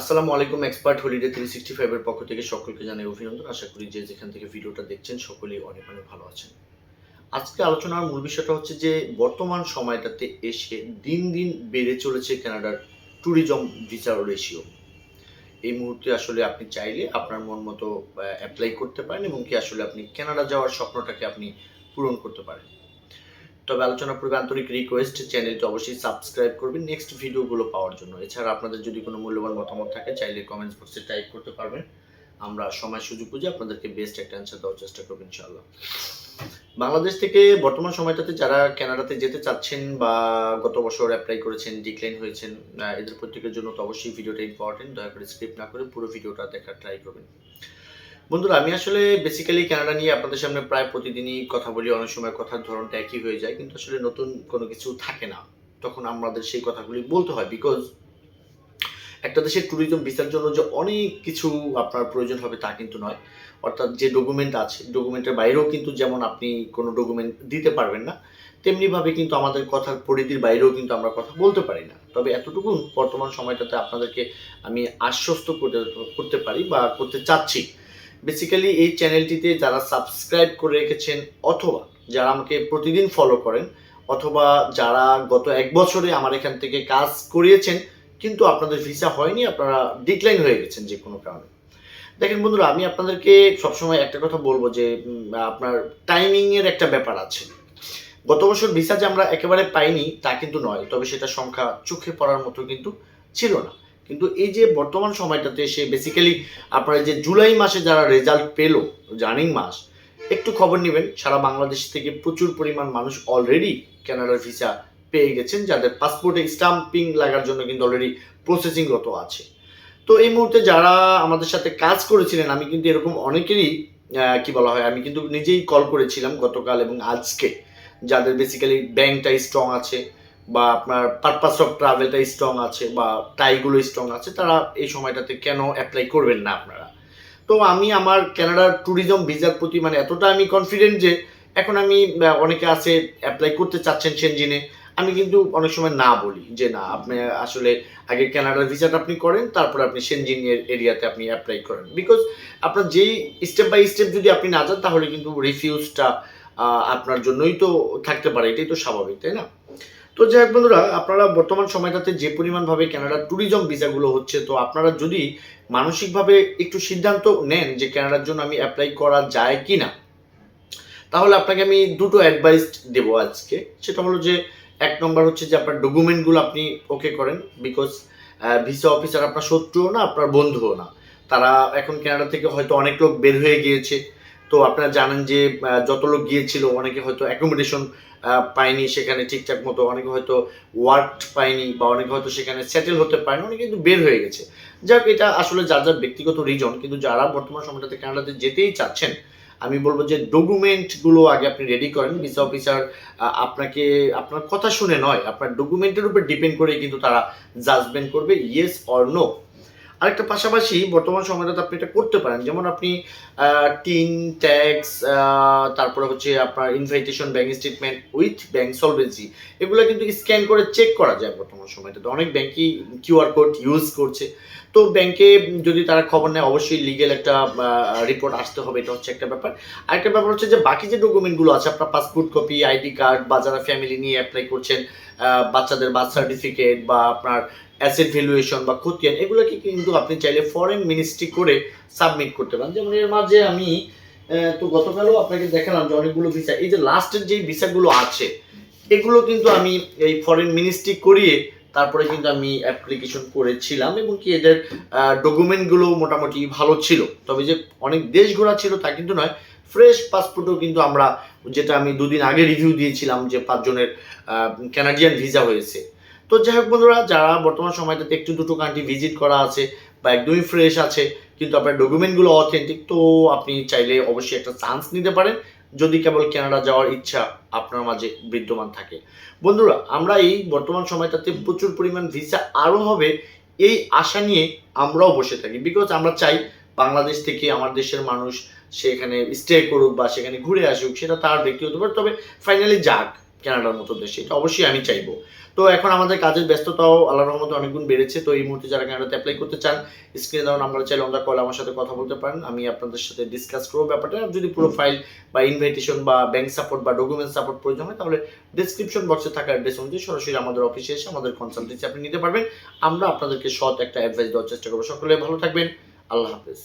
আসসালামু আলাইকুম expert holiday three sixty ফাইভের পক্ষ থেকে সকলকে জানাই অভিনন্দন। আশা করি যে যেখান থেকে ভিডিওটা দেখছেন, সকলেই অনেক অনেক ভালো আছেন। আজকে আলোচনার মূল বিষয়টা হচ্ছে যে, বর্তমান সময়টাতে এসে দিন দিন বেড়ে চলেছে কানাডার ট্যুরিজম ভিসার রেশিও এই মুহূর্তে আসলে আপনি চাইলে আপনার মন মতো অ্যাপ্লাই করতে পারেন এবং কি আসলে আপনি কানাডা যাওয়ার স্বপ্নটাকে আপনি পূরণ করতে পারেন। তবে আলোচনা পূর্বে আন্তরিক রিকোয়েস্ট চ্যানেলটি অবশ্যই সাবস্ক্রাইব করবেন নেক্সট ভিডিওগুলো পাওয়ার জন্য। এছাড়া আপনাদের যদি কোনো মূল্যবান মতামত থাকে, চাইলে কমেন্টস বক্সে টাইপ করতে পারবেন। আমরা সময় সুযোগ বুঝে আপনাদেরকে বেস্ট একটা অ্যান্সার দেওয়ার চেষ্টা করব ইনশাআল্লাহ। বাংলাদেশ থেকে বর্তমান সময়টাতে যারা কানাডাতে যেতে চাচ্ছেন বা গত বছর অ্যাপ্লাই করেছেন ডিক্লাইন হয়েছেন এদের প্রত্যেকের জন্য তো অবশ্যই ভিডিওটা ইম্পর্টেন্ট দয়া করে স্ক্রিপ্ট না করে পুরো ভিডিওটা দেখার ট্রাই করবেন। বন্ধুরা, আমি আসলে বেসিক্যালি কানাডা নিয়ে আপনাদের সামনে প্রায় প্রতিদিনই কথা বলি। অনেক সময় কথার ধরনটা একই হয়ে যায়, কিন্তু আসলে নতুন কোনো কিছু থাকে না। তখন আমাদের সেই কথাগুলি বলতে হয় বিকজ একটা দেশের ট্যুরিজম ভিসার জন্য যে অনেক কিছু আপনার প্রয়োজন হবে তা কিন্তু নয়। অর্থাৎ যে ডকুমেন্ট আছে ডকুমেন্টের বাইরেও কিন্তু যেমন আপনি কোনো ডকুমেন্ট দিতে পারবেন না, তেমনিভাবে কিন্তু আমাদের কথার পরিধির বাইরেও কিন্তু আমরা কথা বলতে পারি না। তবে এতটুকু বর্তমান সময়টাতে আপনাদেরকে আমি আশ্বস্ত করতে করতে পারি বা করতে চাচ্ছি। বেসিক্যালি এই চ্যানেলটিতে যারা সাবস্ক্রাইব করে রেখেছেন, অথবা যারা আমাকে প্রতিদিন ফলো করেন, অথবা যারা গত এক বছরে আমার এখান থেকে কাজ করিয়েছেন, কিন্তু আপনাদের ভিসা হয়নি, আপনারা ডিক্লাইন হয়ে গেছেন যে কোনো কারণে। দেখেন বন্ধুরা, আমি আপনাদেরকে সবসময় একটা কথা বলব যে আপনার টাইমিংয়ের একটা ব্যাপার আছে। গত বছর ভিসা যে আমরা একেবারে পাইনি, তা কিন্তু নয়, তবে সেটা সংখ্যা চোখে পড়ার মতো কিন্তু ছিল না। কিন্তু এই যে বর্তমান সময়টাতে এসে বেসিক্যালি আপনারা যে জুলাই মাসে যারা রেজাল্ট পেল জার্নিং মাস, একটু খবর নেবেন, সারা বাংলাদেশ থেকে প্রচুর পরিমাণ মানুষ অলরেডি কানাডার ভিসা পেয়ে গেছেন, যাদের পাসপোর্টে স্টাম্পিং লাগার জন্য কিন্তু অলরেডি প্রসেসিংরত আছে। তো এই মুহূর্তে যারা আমাদের সাথে কাজ করেছিলেন, আমি কিন্তু এরকম অনেকেরই কি বলা হয়, আমি কিন্তু নিজেই কল করেছিলাম গতকাল এবং আজকে, যাদের বেসিক্যালি ব্যাংকটা স্ট্রং আছে বা আপনার পারপাস অফ ট্রাভেলটা স্ট্রং আছে বা টাইগুলো স্ট্রং আছে, তারা এই সময়টাতে কেন অ্যাপ্লাই করবেন না আপনারা? তো আমি আমার কানাডার ট্যুরিজম ভিসার প্রতি মানে এতটা আমি কনফিডেন্ট যে এখন আমি অনেকে আছে অ্যাপ্লাই করতে চাচ্ছেন সেনজিনে আমি কিন্তু অনেক সময় না বলি যে না, আপনি আসলে আগে কানাডার ভিসাটা আপনি করেন, তারপর আপনি সেনজিন এরিয়াতে আপনি অ্যাপ্লাই করেন। বিকজ আপনার যেই স্টেপ বাই স্টেপ যদি আপনি না যান, তাহলে কিন্তু রিফিউজটা আপনার জন্যই তো থাকতে পারে, এটাই তো স্বাভাবিক, তাই না? তো যাই হোক বন্ধুরা, আপনারা বর্তমান সময়টাতে যে পরিমাণভাবে কানাডার ট্যুরিজম ভিসাগুলো হচ্ছে, তো আপনারা যদি মানসিকভাবে একটু সিদ্ধান্ত নেন যে কানাডার জন্য আমি অ্যাপ্লাই করা যায় কি না তাহলে আপনাকে আমি দুটো অ্যাডভাইস দেবো আজকে। সেটা হলো যে, এক নম্বর হচ্ছে যে আপনার ডকুমেন্টগুলো আপনি ওকে করেন বিকজ ভিসা অফিসার আপনার শত্রুও না, আপনার বন্ধুও না। তারা এখন কানাডা থেকে হয়তো অনেক লোক বের হয়ে গিয়েছে। তো আপনারা জানেন যে যত লোক গিয়েছিল, অনেকে হয়তো অ্যাকোমোডেশন পায়নি সেখানে ঠিকঠাক মতো, অনেকে হয়তো ওয়ার্ক পায়নি বা অনেকে হয়তো সেখানে সেটেল হতে পারেনি, অনেকে কিন্তু বের হয়ে গেছে। যাক, এটা আসলে যার যার ব্যক্তিগত রিজন কিন্তু যারা বর্তমান সময়টাতে কানাডাতে যেতেই চাচ্ছেন, আমি বলব যে ডকুমেন্টগুলো আগে আপনি রেডি করেন। ভিসা অফিসার আপনাকে, আপনার কথা শুনে নয়, আপনার ডকুমেন্টের উপর ডিপেন্ড করে কিন্তু তারা জাজমেন্ট করবে ইয়েস অর নো আরেকটা পাশাপাশি বর্তমান সময়টাতে আপনি এটা করতে পারেন। যেমন আপনি টিন ট্যাক্স তারপরে হচ্ছে আপনার invitation bank statement with bank solvency এগুলো কিন্তু স্ক্যান করে চেক করা যায় বর্তমান সময়টাতে। অনেক ব্যাংকই কিউআর কোড ইউজ করছে। তো ব্যাংকে যদি তারা খবর নেয়, অবশ্যই লিগেল একটা রিপোর্ট আসতে হবে। এটা হচ্ছে একটা ব্যাপার। আরেকটা ব্যাপার হচ্ছে যে বাকি যে ডকুমেন্টগুলো আছে, আপনার পাসপোর্ট কপি আইডি কার্ড বা যারা ফ্যামিলি নিয়ে অ্যাপ্লাই করছেন বাচ্চাদের বার্থ সার্টিফিকেট বা আপনার অ্যাসেট ভ্যালুয়েশন বা খতিয়ান, এগুলোকে কিন্তু আপনি চাইলে ফরেন মিনিস্ট্রি করে সাবমিট করতে পারেন। যেমন এর মাঝে আমি তো গতকালও আপনাকে দেখালাম যে অনেকগুলো ভিসা এই যে লাস্টের যে ভিসাগুলো আছে, এগুলো কিন্তু আমি এই ফরেন মিনিস্ট্রি করিয়ে তারপরে কিন্তু আমি অ্যাপ্লিকেশন করেছিলাম এবং কি এদের ডকুমেন্টগুলো মোটামুটি ভালো ছিল। তবে যে অনেক দেশ ঘোরা ছিল তা কিন্তু নয় ফ্রেশ পাসপোর্টও কিন্তু আমরা, যেটা আমি দুদিন আগে রিভিউ দিয়েছিলাম যে পাঁচজনের ক্যানাডিয়ান ভিসা হয়েছে। তো যাই হোক বন্ধুরা, যারা বর্তমান সময়টাতে একটু দুটো কান্ট্রি ভিজিট করা আছে বা একদমই ফ্রেশ আছে, কিন্তু আপনার ডকুমেন্টগুলো অথেন্টিক তো আপনি চাইলে অবশ্যই একটা চান্স নিতে পারেন, যদি কেবল কানাডা যাওয়ার ইচ্ছা আপনার মাঝে বিদ্যমান থাকে। বন্ধুরা, আমরা এই বর্তমান সময়টাতে প্রচুর পরিমাণ ভিসা আরও হবে, এই আশা নিয়ে আমরাও বসে থাকি। বিকজ আমরা চাই বাংলাদেশ থেকে আমার দেশের মানুষ সেখানে স্টে করুক বা সেখানে ঘুরে আসুক, সেটা তার ব্যক্তিগত তবে ফাইনালি যাক কানাডার মতো দেশে, এটা অবশ্যই আমি চাইব। তো এখন আমাদের কাজের ব্যস্ততাও রহমতে অনেক গুণ বেড়েছে। তো এই মুহূর্তে যারা কানাডাতে অ্যাপ্লাই করতে চান স্ক্রিনে দেওয়া নাম্বার চাইলে অন কল আমার সাথে কথা বলতে পারেন। আমি আপনাদের সাথে ডিসকাস করব ব্যাপারটা। যদি পুরো ফাইল বা ইনভাইটেশন বা ব্যাংক সাপোর্ট বা ডকুমেন্ট সাপোর্ট প্রয়োজন হয়, তাহলে ডিসক্রিপশন বক্সে থাকা অ্যাড্রেস অনুযায়ী সরাসরি আমাদের অফিসে এসে আমাদের কনসালটেন্সি আপনি নিতে পারবেন। আমরা আপনাদেরকে সৎ একটা অ্যাডভাইস দেওয়ার চেষ্টা করব। সকলে ভালো থাকবেন। আল্লাহ হাফেজ।